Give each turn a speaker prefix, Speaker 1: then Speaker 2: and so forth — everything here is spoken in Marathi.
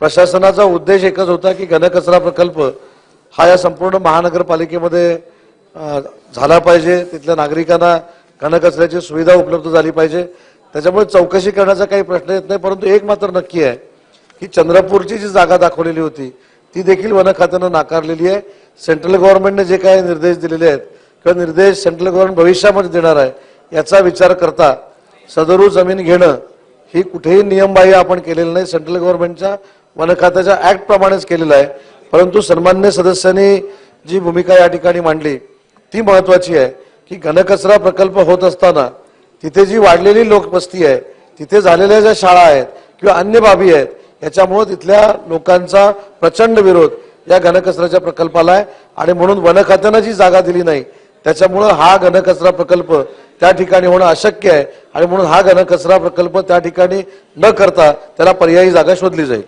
Speaker 1: प्रशासनाचा उद्देश एकच होता की घनकचरा प्रकल्प हा या संपूर्ण महानगरपालिकेमध्ये झाला पाहिजे. तिथल्या नागरिकांना घनकचऱ्याची सुविधा उपलब्ध झाली पाहिजे. त्याच्यामुळे चौकशी करण्याचा काही प्रश्न येत नाही परंतु एक मात्र नक्की आहे की चंद्रपूरची जी जागा दाखवलेली होती ती देखील वन खात्यानं नाकारलेली आहे. सेंट्रल गव्हर्नमेंटने जे काही निर्देश दिलेले आहेत किंवा निर्देश सेंट्रल गव्हर्नमेंट भविष्यामध्ये देणार आहे याचा विचार करता सदरू जमीन घेणं ही कुठेही नियमबाह्य आपण केलेलं नाही. सेंट्रल गव्हर्नमेंटच्या वन खात्याच्या ऍक्ट प्रमाणेच केलेलं आहे. परंतु सन्मान्य सदस्यांनी जी भूमिका या ठिकाणी मांडली ती महत्वाची आहे की घनकचरा प्रकल्प होत असताना तिथे जी वाढलेली लोकवस्ती आहे तिथे झालेल्या ज्या शाळा आहेत किंवा अन्य बाबी आहेत याच्यामुळे तिथल्या लोकांचा प्रचंड विरोध या घनकचऱ्याच्या प्रकल्पाला आहे. आणि म्हणून वन खात्यानं जी जागा दिली नाही त्याच्यामुळं हा घनकचरा प्रकल्प त्या ठिकाणी होणं अशक्य आहे. आणि म्हणून हा घनकचरा प्रकल्प त्या ठिकाणी न करता त्याला पर्यायी जागा शोधली जाईल.